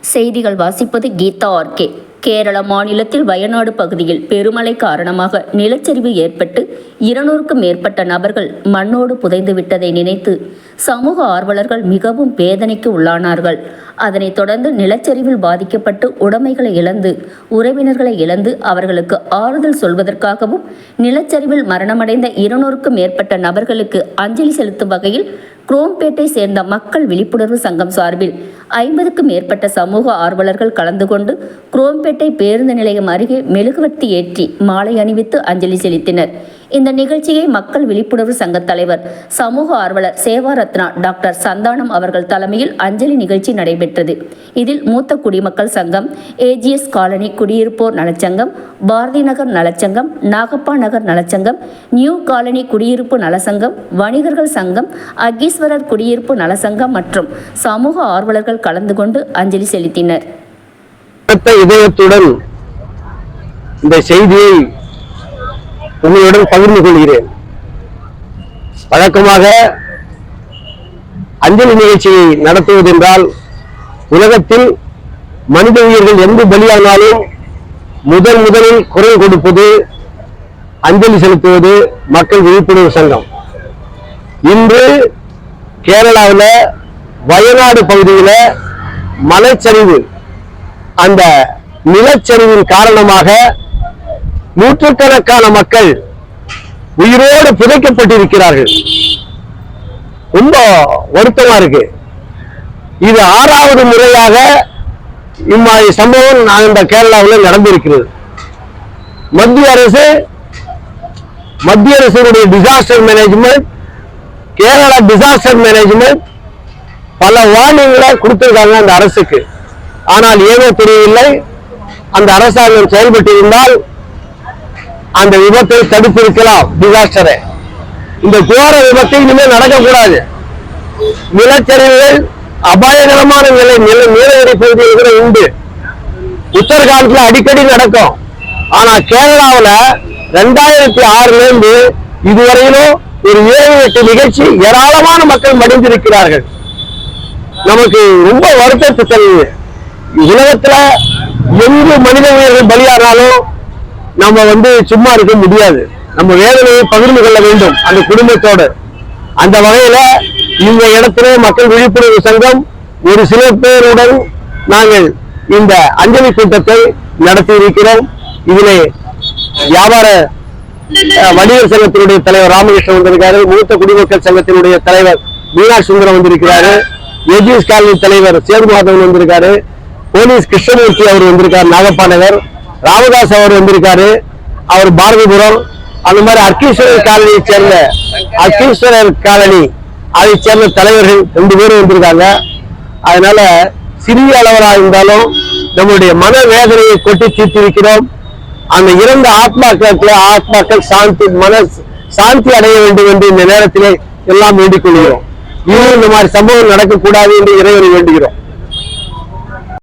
செய்திகள் வாசிப்பது கீதா ஆர்கே. கேரள மாநிலத்தில் வயநாடு பகுதியில் பெருமழை காரணமாக நிலச்சரிவு ஏற்பட்டு இருநூறுக்கும் மேற்பட்ட நபர்கள் மண்ணோடு புதைந்து விட்டதை நினைத்து சமூக ஆர்வலர்கள் மிகவும் வேதனைக்கு உள்ளானார்கள். அதனைத் தொடர்ந்து நிலச்சரிவில் பாதிக்கப்பட்டு உடைமைகளை இழந்து உறவினர்களை இழந்து அவர்களுக்கு ஆறுதல் சொல்வதற்காகவும் நிலச்சரிவில் மரணமடைந்த இருநூறுக்கும் மேற்பட்ட நபர்களுக்கு அஞ்சலி செலுத்தும் வகையில் குரோம்பேட்டை சேர்ந்த மக்கள் விழிப்புணர்வு சங்கம் சார்பில் ஐம்பதுக்கும் மேற்பட்ட சமூக ஆர்வலர்கள் கலந்து கொண்டு குரோம்பேட்டை பேருந்து நிலையம் அருகே மெழுகுவர்த்தி ஏற்றி மாலை அணிவித்து அஞ்சலி செலுத்தினர். இந்த நிகழ்ச்சியை மக்கள் விழிப்புணர்வு சங்க தலைவர் சமூக ஆர்வலர் சேவாரத்னா டாக்டர் சந்தானம் அவர்கள் தலைமையில் அஞ்சலி நிகழ்ச்சி நடைபெற்றது. இதில் மூத்த குடிமக்கள் சங்கம் ஏஜிஎஸ் காலனி குடியிருப்போர் நலச்சங்கம் பாரதி நகர் நலச்சங்கம் நாகப்பா நகர் நலச்சங்கம் நியூ காலனி குடியிருப்பு நலசங்கம் வணிகர்கள் சங்கம் அகீஸ்வரர் குடியிருப்பு நலசங்கம் மற்றும் சமூக ஆர்வலர்கள் கலந்து கொண்டு அஞ்சலி செலுத்தினர். இதயத்துடன் இந்த செய்தியை உங்களுடன் பகிர்ந்து கொள்கிறேன். வழக்கமாக அஞ்சலி நிகழ்ச்சியை நடத்துவதென்றால் உலகத்தில் மனித உயிர்கள் எங்கு பலியானாலும் முதல் முதலில் குரல் கொடுப்பது அஞ்சலி செலுத்துவது மக்கள் விழிப்புணர்வு சங்கம். இன்று கேரளாவில் வயநாடு பகுதியில் மலைச்சரிவு அந்த நிலச்சரிவின் காரணமாக நூற்றுக்கணக்கான மக்கள் உயிரோடு புதைக்கப்பட்டிருக்கிறார்கள். ரொம்ப வருத்தமா இருக்கு. இது ஆறாவது முறையாக இம்மாதிரி சம்பவம் நான் இந்த கேரளாவில் நடந்திருக்கிறது. மத்திய அரசு மத்திய அரசினுடைய disaster management Kerala disaster management பல வார்னிங்களை கொடுத்திருக்காங்க அந்த அரசுக்கு. ஆனால் ஏதோ தெரியவில்லை. அந்த அரசாங்கம் செயல்பட்டிருந்தால் அந்த விபத்தை தடுத்திருக்கலாம். டிசாஸ்டரை இந்த கோர விபத்து இனிமேல் நடக்கக்கூடாது. நிலச்சரிவுகள் அபாயகரமான நிலை நில நீலகிரி பகுதியில் கூட உண்டு. உத்தரகாண்ட்ல அடிக்கடி நடக்கும். ஆனா கேரளாவில் ரெண்டாயிரத்தி ஆறுல இருந்து இதுவரையிலும் ஒரு ஏழு எட்டு நிகழ்ச்சி ஏராளமான மக்கள் மடிந்திருக்கிறார்கள். நமக்கு ரொம்ப வருத்தத்தை தருது உலகத்துல எங்கு மனித உயிர்கள் பலியானாலும் நம்ம வந்து சும்மா இருக்க முடியாது. நம்ம வேதனையை பகிர்ந்து கொள்ள வேண்டும் அந்த குடும்பத்தோடு. அந்த வகையில இந்த இடத்துல மக்கள் விழிப்புணர்வு சங்கம் ஒரு சில பேருடன் நாங்கள் இந்த அஞ்சலி கூட்டத்தை நடத்தி இருக்கிறோம். இதிலே வியாபார வணிகர் சங்கத்தினுடைய தலைவர் ராமகிருஷ்ணன் வந்திருக்காரு மூத்த குடிமக்கள் சங்கத்தினுடைய தலைவர் மீனா சுந்தரம் வந்திருக்கிறாரு. எஜிஎஸ் காலனி தலைவர் சேதுமாதவன் வந்திருக்காரு. போலீஸ் கிருஷ்ணமூர்த்தி அவர் வந்திருக்காரு நாகப்பாண்டவர் ராமதாஸ் அவர் வந்திருக்காரு. அவர் பாரதிபுரம் அந்த மாதிரி அர்க்கீஸ்வரர் காலனியை சேர்ந்த அர்க்கீஸ்வரர் காலனி அதை சேர்ந்த தலைவர்கள் ரெண்டு பேரும் வந்திருக்காங்க. அதனால சிறிய அளவராக இருந்தாலும் நம்முடைய மன வேதனையை கொட்டி தீர்த்திருக்கிறோம் அந்த இறந்த ஆத்மாக்களுக்கு ஆத்மாக்கள் சாந்தி மன சாந்தி அடைய வேண்டும் என்று இந்த நேரத்திலே எல்லாம் வேண்டிக் கொள்கிறோம். இன்னும் இந்த மாதிரி சம்பவம் நடக்கக்கூடாது என்று இறைவனை வேண்டுகிறோம்.